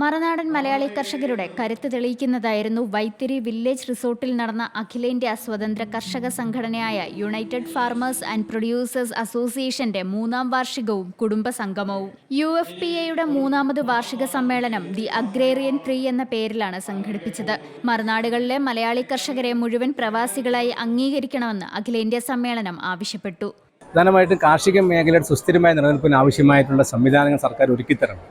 മറനാടൻ മലയാളി കർഷകരുടെ കരുത്ത് തെളിയിക്കുന്നതായിരുന്നു വൈത്തിരി വില്ലേജ് റിസോർട്ടിൽ നടന്ന അഖിലേന്ത്യാ സ്വതന്ത്ര കർഷക സംഘടനയായ യുണൈറ്റഡ് ഫാർമേഴ്സ് ആൻഡ് പ്രൊഡ്യൂസേഴ്സ് അസോസിയേഷന്റെ മൂന്നാം വാർഷികവും കുടുംബ സംഗമവും യു എഫ് പി എയുടെ മൂന്നാമത് വാർഷിക സമ്മേളനം ദി അഗ്രേറിയൻ ട്രീ എന്ന പേരിലാണ് സംഘടിപ്പിച്ചത്. മറുനാടുകളിലെ മലയാളി കർഷകരെ മുഴുവൻ പ്രവാസികളായി അംഗീകരിക്കണമെന്ന് അഖിലേന്ത്യാ സമ്മേളനം ആവശ്യപ്പെട്ടു. പ്രധാനമായിട്ടും കാർഷിക മേഖലയുടെ സുസ്ഥിരമായ നിലനിൽപ്പിന് ആവശ്യമായിട്ടുള്ള സംവിധാനങ്ങൾ സർക്കാർ ഒരുക്കിത്തരണം.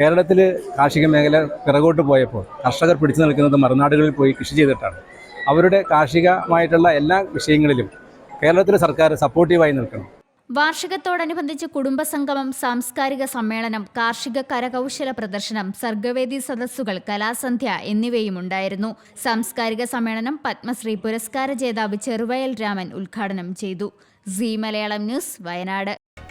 കേരളത്തിൽ കാർഷിക മേഖല പിറകോട്ട് പോയപ്പോൾ കർഷകർ പിടിച്ചു നിൽക്കുന്നത് മറുനാടുകളിൽ പോയി കൃഷി ചെയ്തിട്ടാണ്. അവരുടെ കാർഷികമായിട്ടുള്ള എല്ലാ വിഷയങ്ങളിലും കേരളത്തിലെ സർക്കാർ സപ്പോർട്ടീവായി നിൽക്കണം. വാർഷികത്തോടനുബന്ധിച്ച് കുടുംബസംഗമം സാംസ്കാരിക സമ്മേളനം കാർഷിക കരകൗശല പ്രദർശനം സർഗവേദി സദസ്സുകൾ കലാസന്ധ്യ എന്നിവയും ഉണ്ടായിരുന്നു. സാംസ്കാരിക സമ്മേളനം പത്മശ്രീ പുരസ്കാര ജേതാവ് ചെറുവയൽ രാമൻ ഉദ്ഘാടനം ചെയ്തു. C Malayalam news Wayanad.